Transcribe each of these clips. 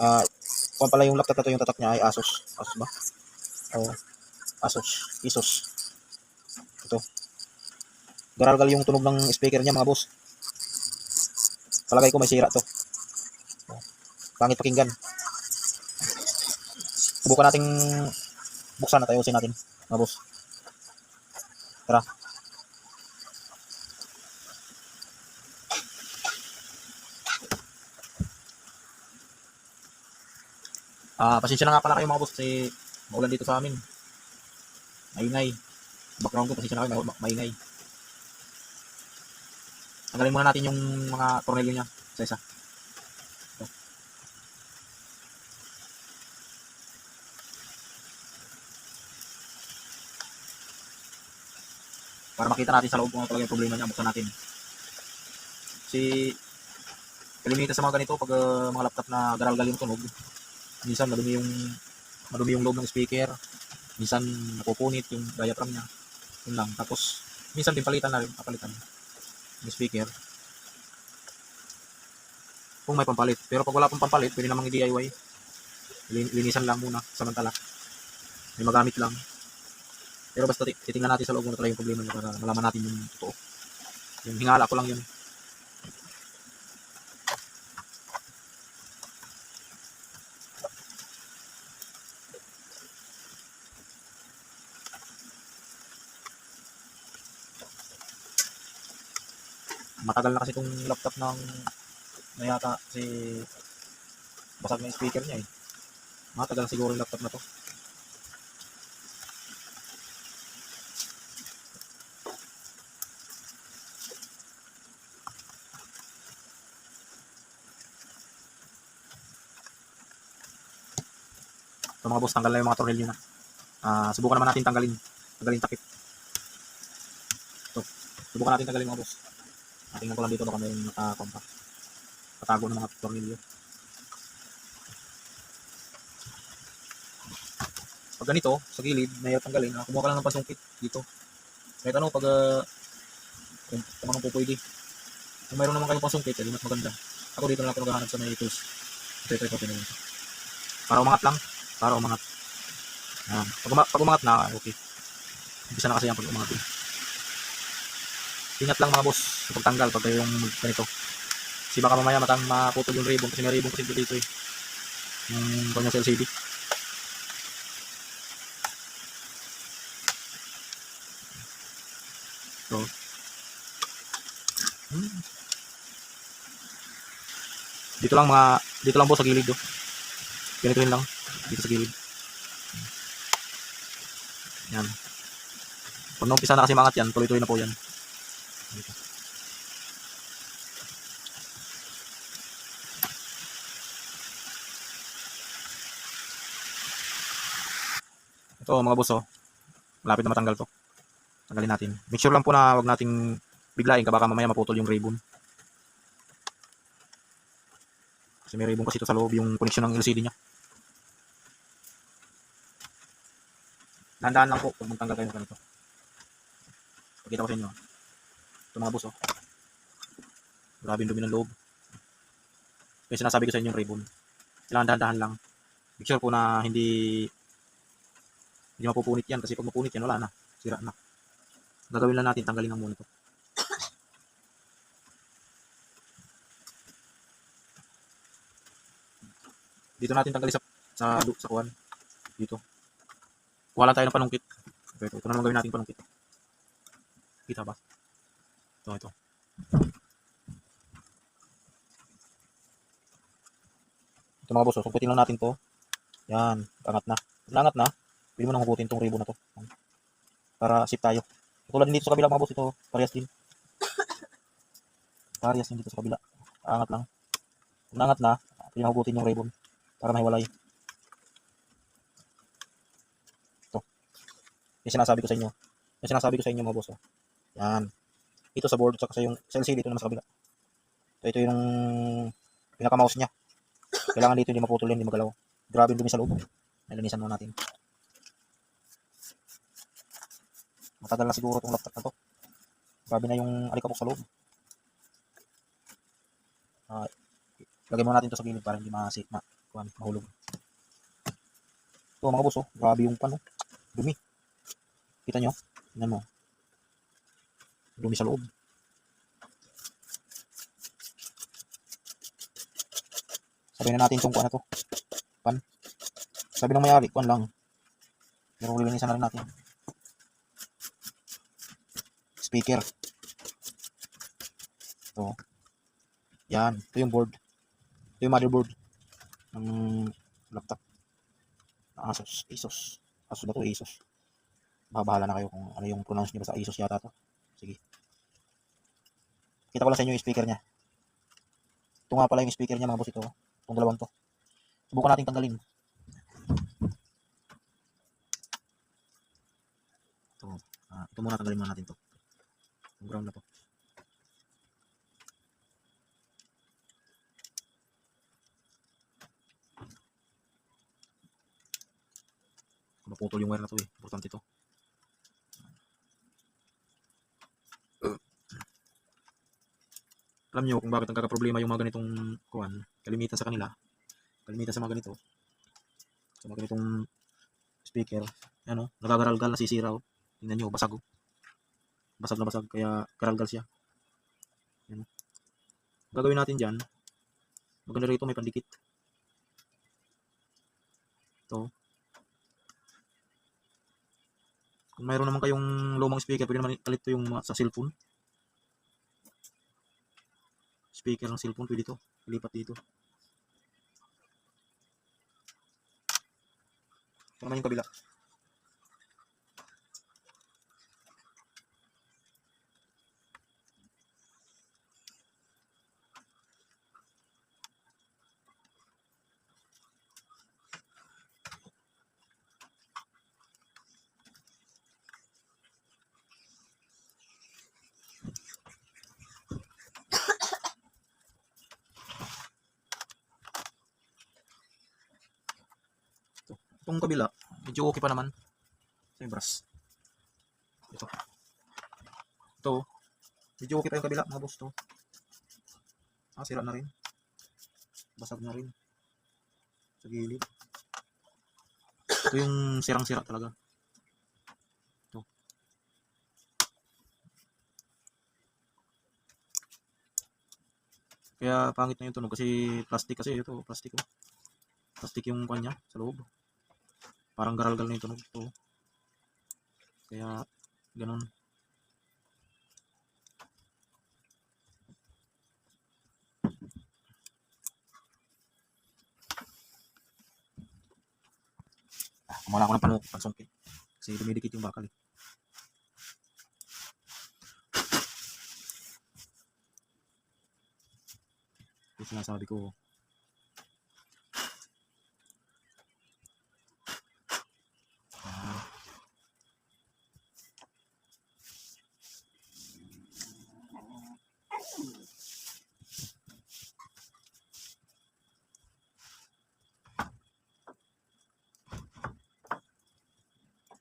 Ah, kung pala yung laptop na to yung tatak niya ay Asus. Asus ba? O Asus. Asus. Ito. Garalgal yung tunog ng speaker niya mga boss. Palagay ko may sira to. Oh, Pangit pakinggan. Subukan nating buksan at ayusin natin mga boss. Tara. Ah, pasensya na nga pala kayo mga boss kasi maulan dito sa amin. Maingay. Background ko, pasensya na kayo, ma- maingay. Tanggalin muna natin yung mga tornilyo niya sa isa. Para makita natin sa loob kung ano talaga yung problema niya, buksan natin. Si Kalimita sa mga ganito pag ah, mga laptop na garalgal yung tunog, minsan madumi yung madumi yung loob ng speaker. Minsan napupunit yung diaphragm niya. Yun lang. Tapos minsan din palitan na rin. Papalitan. Yung speaker. Kung may pampalit. Pero pag wala pang pampalit pwede namang i-DIY Lin- linisan lang muna samantala. May magamit lang. Pero basta ti- titingnan natin sa loob muna talaga yung problema niya para malaman natin yung totoo. Yung hingala ko lang yun matagal na kasi itong laptop ng na yata si basag na speaker niya eh. Matagal siguro yung laptop na to. So mga boss, tanggal na yung mga tornilyo na. Ah, subukan naman natin tanggalin. Tanggalin takip. Ito. Subukan natin tanggalin mga boss. Tingnan ko lang dito baka may nakakompa. Patago ng mga tornilyo. Pag ganito, sa gilid, mahirap tanggalin. Ah, kumuha ka lang ng pasungkit dito. Kahit ano, pag uh, kung, kung anong po pwede. Kung mayroon naman kayong pasungkit, edi mas maganda. Ako dito lang ako naghahanap sa may tools. Ito, ito, ito, ito. Para umangat lang. Para umangat. Ayan. Pag, pag umangat na, okay. Umpisa na kasi yan pag umangat. Eh. Ingat lang mga boss sa pagtanggal pag kayo yung ganito. Kasi baka mamaya matang maputol yung ribbon kasi may ribbon kasi dito eh. Yung kanya sa LCD. So. Hmm. Dito lang mga dito lang po sa gilid do. Ganito yun lang dito sa gilid. Yan. Pag naumpisa na kasi mangat yan, tuloy-tuloy na po yan. Ito mga boss oh. Malapit na matanggal to. Tanggalin natin. Make sure lang po na wag nating biglain ka mamaya maputol yung ribbon. Kasi may ribbon kasi ito sa loob yung connection ng LCD niya. Dahan-dahan lang po pag magtanggal kayo ng ganito. Pakita ko sa inyo. ah. Ito mga boss, oh. Grabe yung dumi ng loob. Kaya sinasabi ko sa inyo yung ribbon. Kailangan dahan-dahan lang. Make sure po na hindi hindi mapupunit yan kasi pag mapunit yan, wala na. Sira na. Gagawin lang natin, tanggalin lang muna ito. Dito natin tanggalin sa sa sa kuwan. Dito. Kuha lang tayo ng panungkit. Ito, ito, ito na naman gawin natin panungkit. Kita ba? Ito, ito. Ito mga boss, oh, sungkutin lang natin to. Yan, angat na. Nangat na, pwede mo nang hugutin tong ribbon na to. Para sip tayo. Tulad din dito sa kabila mga boss, ito, parehas din. Parehas din dito sa kabila. Angat lang. Kung nangat na, pwede mo hugutin yung ribbon para mahiwalay. Ito. Yung sinasabi ko sa inyo. Yung sinasabi ko sa inyo mga boss. Oh. Yan. Ito sa board, saka sa yung sa LCD dito naman sa kabila. Ito, ito yung pinaka-mouse niya. Kailangan dito hindi maputol yan, hindi magalaw. Grabe yung dumi sa loob. Nalinisan muna natin. Matagal na siguro itong laptop na to. Grabe na yung alikabok sa loob. Ah, lagay muna natin to sa gilid para hindi ma-sit na kuhan, mahulog. Ito mga boss, oh. Grabe yung pan, oh. Dumi. Kita nyo? Tingnan mo. Dumi sa loob. Sabi na natin itong kuhan na to. Pan. Sabi ng mayari, kuhan lang. Pero lilinisan na rin natin. Speaker. Ito. Yan. Ito yung board. Ito yung motherboard ng laptop. Asus. Asus. Asus ba to? Asus. Bahala na kayo kung ano yung pronounce niyo ba sa Asus yata to. Sige. Kita ko lang sa inyo yung speaker niya. Ito nga pala yung speaker niya mga boss ito. Itong dalawang to. Subukan natin tanggalin. Ito. Ah, ito muna tanggalin muna natin to. Ground na to. Maputol yung wire na to eh. Importante to. Alam nyo kung bakit nagkakaproblema yung mga ganitong kuwan. Kalimitan sa kanila. Kalimitan sa mga ganito. Sa mga ganitong speaker. Ano, nagagaralgal, nasisira. Oh. Tingnan nyo, basag. Basag na basag, kaya garalgal siya. Yan. Gagawin natin dyan. Maganda rito, may pandikit. Ito. Kung mayroon naman kayong lumang speaker, pwede naman ipalit to yung sa cellphone. Speaker ng cellphone, pwede to. Ilipat dito. Ito naman yung kabila. Itong kabila, medyo okay pa naman. Ito yung brass. Ito. Ito. Medyo okay pa yung kabila, mga boss to. Ah, sira na rin. Basag na rin. Sa gilid. Ito yung sirang-sira talaga. Ito. Kaya pangit na yung tunog kasi plastic kasi ito, plastic oh. Plastic yung kanya sa loob. Parang garalgal na yung tunog to. Kaya, ganun. Kumala ako ng panuk, pansungkit. Kasi dumidikit yung bakal eh. Yung sinasabi ko,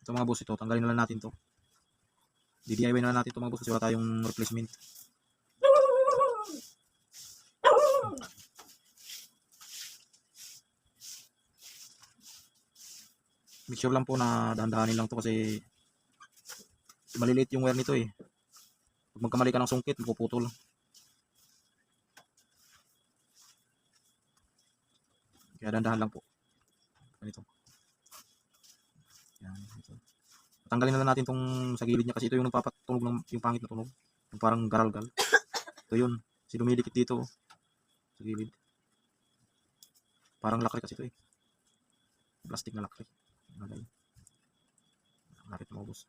Ito mga boss, ito. Tanggalin na lang natin to. DIY na lang natin ito mga boss kasi wala tayong replacement. Make sure lang po na dahan-dahanin lang to kasi maliliit yung wire nito eh. Pag magkamali ka ng sungkit, mapuputol. Kaya dahan-dahan lang po. Ganito. Yan, ito. Tanggalin na lang natin tong sa gilid niya kasi ito yung nagpapatunog ng yung pangit na tunog. Yung parang garalgal. Ito yun. Kasi dumidikit dito. oh. Sa gilid. Parang lakre kasi ito eh. Plastic na lakre. Lagay. Lapit mo boss.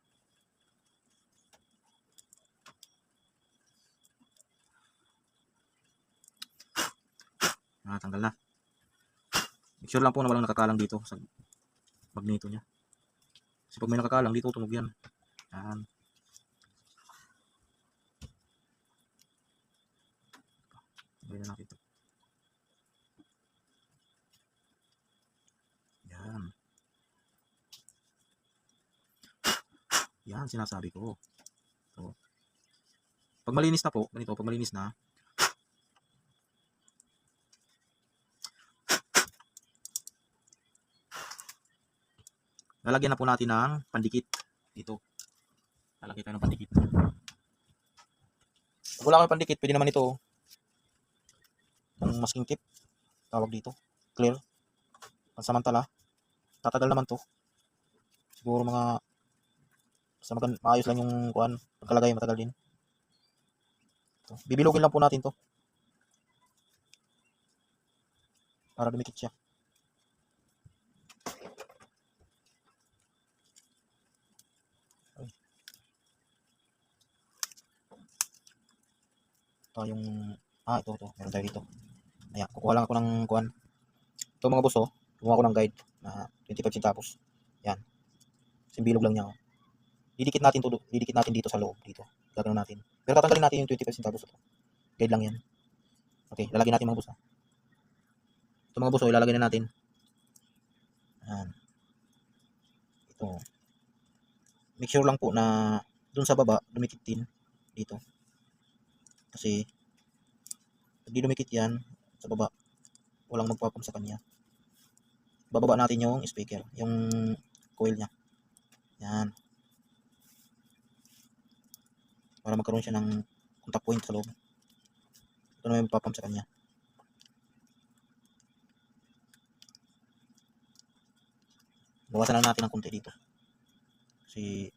Ah, tanggal na. Make sure lang po na walang nakakalang dito sa magneto niya. Kasi pag may nakakalang, dito tunog yan. Yan. Gawin na natin ito. Yan. Yan, sinasabi ko. So, pag malinis na po, ganito, pag malinis na, lalagyan na po natin ng pandikit dito. Lalagyan tayo ng pandikit. Pag wala kayong pandikit, pwede naman ito. oh. Yung masking tip. Tawag dito. Clear. Pansamantala. Tatagal naman to. Siguro mga basta magan, maayos lang yung kuan. Pagkalagay matagal din. Ito. Bibilugin lang po natin to. Para dumikit siya. Ito yung ah ito ito meron tayo dito. Ayan, kukuha lang ako ng kuan. Ito mga boss oh, kumuha ako ng guide na 25 centavos. Yan. Simbilog lang niya oh. Didikit natin to, didikit natin dito sa loob dito. Gagawin natin. Pero tatanggalin natin yung 25 centavos ito. Guide lang yan. Okay, lalagyan natin mga boss ah. Ito mga boss oh, ilalagay na natin. Yan. Ito. Make sure lang po na dun sa baba, dumikit din dito. Kasi pag dumikit yan sa baba, walang magpapam sa kanya. Bababa natin yung speaker, yung coil niya. Yan. Para magkaroon siya ng contact point sa loob. Ito na may magpapam sa kanya. Bawasan lang natin ng konti dito. Kasi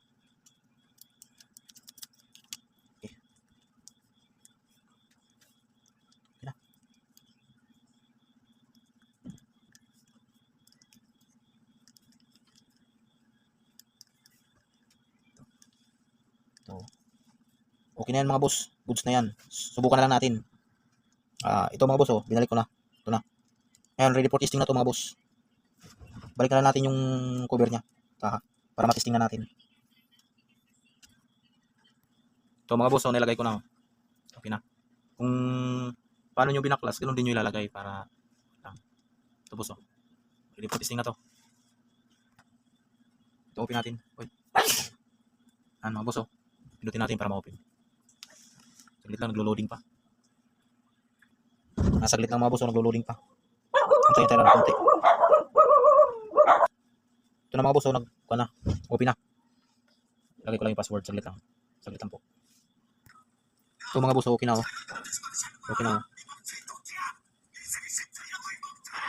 Okay na yan mga boss. Goods na yan. Subukan na lang natin. Ah, ito mga boss oh, binalik ko na. Ito na. Ayan, ready for testing na to mga boss. Balikan na natin yung cover niya. Taha, para matesting na natin. Ito mga boss, oh, nilagay ko na. oh. Okay na. Kung paano nyo binaklas, ganun din nyo ilalagay para lang. Ito boss, oh. Ready for testing na to. Ito open natin. Uy. Ayan mga boss, oh. Pinutin natin para ma-open. Saglit lang, naglo-loading pa. Nasaglit lang mga boss, oh, naglo-loading pa. Antayin tayo ng konti. Ito na mga boss, oh, nag, na, open na. Lagay ko lang yung password, saglit lang. Saglit lang po. Ito mga boss, okay na oh. Okay na oh.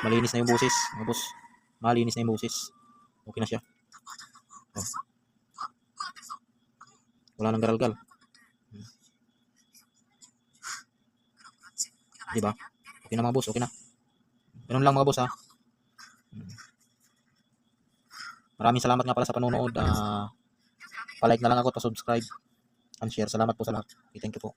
Malinis na yung busis, mga boss. Malinis na yung busis. Okay na siya. Oh. Wala nang garalgal. Diba? Okay na mga boss, okay na. Ganun lang mga boss ha. Maraming salamat nga pala sa panonood. Ah, pa-like na lang ako, pa-subscribe and share. Salamat po sa lahat. Okay, thank you po.